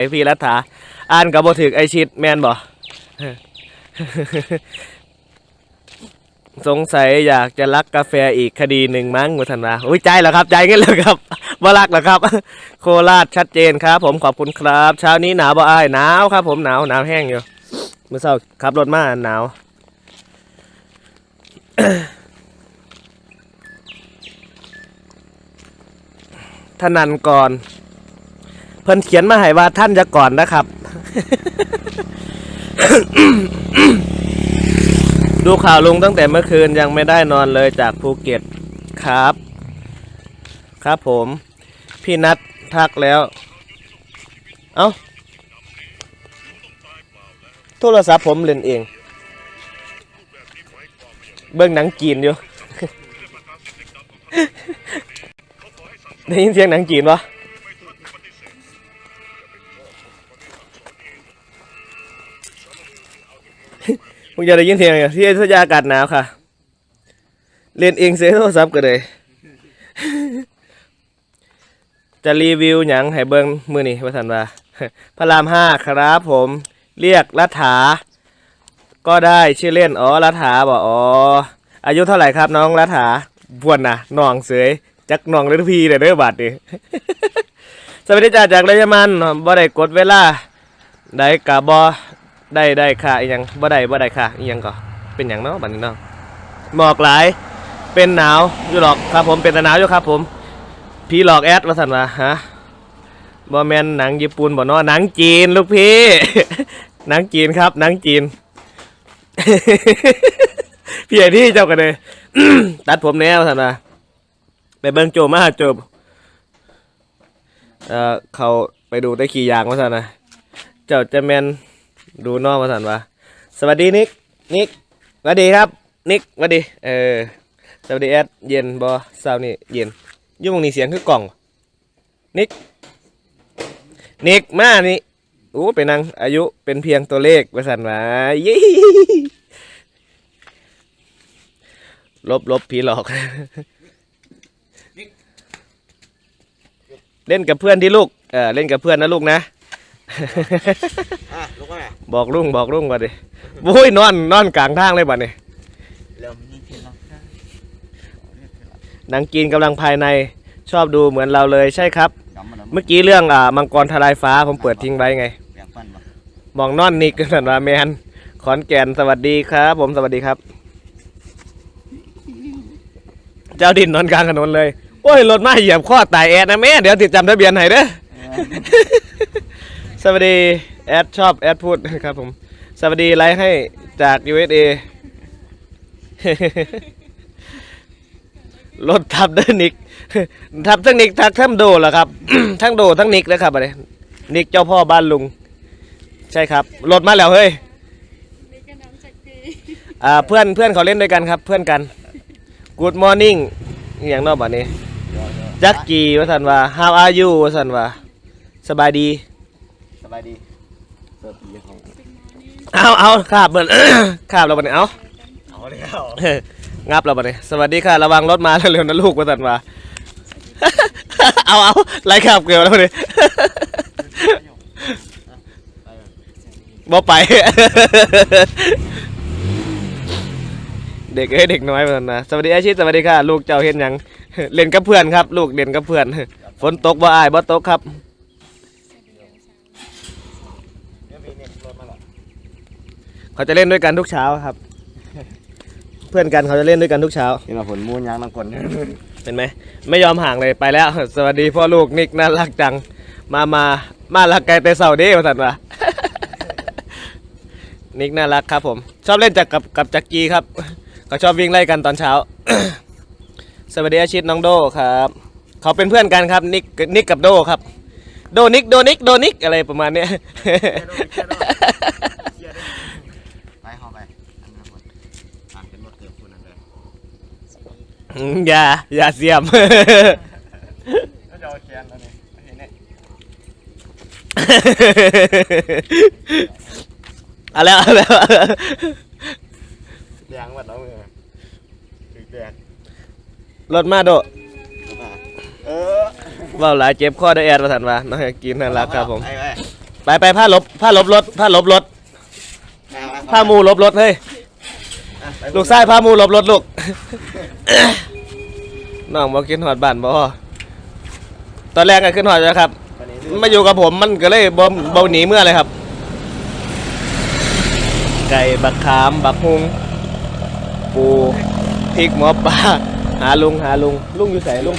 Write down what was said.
ไอพี่รัฐาอ่านกับบ่ถึกไอชิดแมนบ่สงสัยอยากจะรักกาแฟอีกคดีหนึ่งมั้งมุทันาอุ้ยใจเหรอครับ ใจงี้ยเลยครับบ่รักเหรอครับ โคราชชัดเจนครับ ผมขอบคุณครับ เช้านี้หนาวบ่อายหนาวครับ ผมหนาวหนาวแห้งอยู่เมื่อเช้าขับรถมาหนาวท่านันก่อน เพิ่นเขียนมาให้ว่าท่านจะก่อนนะครับ ดูข่าวลุงตั้งแต่เมื่อคืนยังไม่ได้นอนเลยจากภูเก็ตครับ ครับผม พี่นัดทักแล้ว เอา้า โทรศัพท์ผมเล่นเอง เบิ่งหนังจีนอยู่ ได้ยินเสียงหนังจีนปะ ผมอยากได้ยินเสียงอย่างที่ทยาอากาศหนาวค่ะ เล่นเองเสียโทรศัพท์ก็เลย จะรีวิวหยังให้เบิ้งมือนี่ว่าสันว่าพระรามห้าครับผม เรียกรัฐา ก็ได้ชื่อเล่น อ๋อ รัฐาบอกอ๋อ อายุเท่าไหร่ครับน้องรัฐาบวนนะน้องเสยจักน้องหรือพีเด้อเด้อบัดนี่สวัสดีจ้าจากระยมันบ่ได้กดเวลาได้กะบ่ ได้ได้ค่ะอีหยังบ่ได้บ่ได้ค่ะอีหยังก็เป็นหยังเนาะบัดนี้เนาะหมอกหลายเป็นหนาวอยู่หรอกครับผมเป็นแต่หนาวอยู่ครับผมผีหลอกแอดว่าซั่นว่าฮะบ่แมนหนังญี่ปุ่นบ่เนาะหนังจีนลูกพี่หนังจีนครับหนังจีนพี่ไอ้ที่เจ้ากันเลยตัดผมแนวสันนะไปเบิ่งโจมาโจบเอ่อเขาไปดูได้ขี่ยางมาสันนะเจ้าจะแมน ดูนอกมาสันวะสวัสดีนิกนิกสวัสดีครับนิกสวัสดีเออสวัสดีแอดเย็นบอสาวนี่เย็นยุ่งนี่เสียงคือกล่องนิกนิกมานี่โอ้เป็นนางอายุเป็นเพียงตัวเลขว่าสันวะยี่ลบลบผีหลอกเล่นกับเพื่อนที่ลูก เออเล่นกับเพื่อนนะลูกนะ อะลุกมาหน่อยบอกลุงบอกลุงก่อนดิบุ้ยนอนนอนกลางทางเลยบัดนี้เริ่มยิงทีละครั้งหนังจีนกำลังภายในชอบดูเหมือนเราเลยใช่ครับกำมันนะเมื่อกี้เรื่องอ่ามังกรทลายฟ้าผมเปิดทิ้งไว้ไง แบ่งปันมามองนอนนิกกันว่าแมนขอนแก่นสวัสดีครับ ผมสวัสดีครับ เจ้าดินนอนกลางถนนเลย โอ้ยรถมาเหยียบข้อตายแอดนะแม่เดี๋ยวติดจำทะเบียนให้เด้อ สวัสดีแอดชอบแอดพูดครับผม สวัสดีไลฟ์ให้จาก USA รถทับเด้อนิกทับทั้งนิกทับทั้งโดเหรอครับ ทั้งโดทั้งนิกนะครับอะไรนิกเจ้าพ่อบ้านลุง ใช่ครับรถมาแล้วเฮ้ยนี่ก็น้ำจากพี่อ่าเพื่อนเพื่อนเขาเล่นด้วยกันครับ เพื่อนกัน Good morning อหย่างเนอกบัดนี้จักกี้ว่าสันว่า How are you ว่าสันว่าสบายดีส บายดีเสิร์ฟปีเขาเอาเอาขาบเบิดขาบเราบัดนี้เอาเอาแล้วงับเราบัดนี้สวัสดีค่ะ ระวังรถมาเร็วๆนะลูกว่าสันว่าเอาเอาไล่ขาบเกลียวแล้วบัดนี้ บ่ไป เด็กเอ้ยเด็กน้อยเหมือนนะสวัสดีอาชิตสวัสดีค่ะ ลูกเจ้าเห็นหยัง เล่นกับเพื่อนครับ ลูกเล่นกับเพื่อน ฝนตกบ่อายบ่ตกครับ เดี๋ยวมีเนี่ยรถมาหรอ เขาจะเล่นด้วยกันทุกเช้าครับ เพื่อนกันเขาจะเล่นด้วยกันทุกเช้าเห็นว่าผลมูนยางน้ำกลเห็นไหมไม่ยอมห่างเลยไปแล้ว สวัสดีพ่อลูกนิกน่ารักจัง มามามารักไกลแต่เสาเด้มาสันวะนิกน่ารักครับผม ชอบเล่นจากกับกับจักรีครับเขาชอบวิ่งไล่กันตอนเช้า สวัสดีอาชิตน้องโดครับเขาเป็นเพื่อนกันครับนิกนิกกับโดครับ โดนิกโดนิกโดนิกอะไรประมาณเนี้ย ไปเข้าไปอันนั้นหมดอะเป็นรถเกือบคุณนั่นเลย อืมอย่าอย่าเสียมก็จะเอาแคนแล้วนี่เห็นเนี่ยเอาแล้วเอาแล้วยางวัดแล้วมือถึงแดรถมาโดเออเว่าหลายเจ็บข้อได้แอดมาสันว่าน้องอยากกินน่ารักครับผมไปไปไปไปผ้าลบผ้าลบรถผ้าลบรถผ้ามูลบรถเฮ้ย ลูกชายพามูหลบรถลูก น้องบอกกินหอดบ้านบ่ตอนแรกก็ขึ้นหอดแล้วครับมาอยู่กับผมมันก็เลยบ่บ่หนีเมื่อเลยครับ ไก่บักขามบักฮุงปูพริกหมอปลาหาลุงหาลุงลุงอยู่ไหนลุง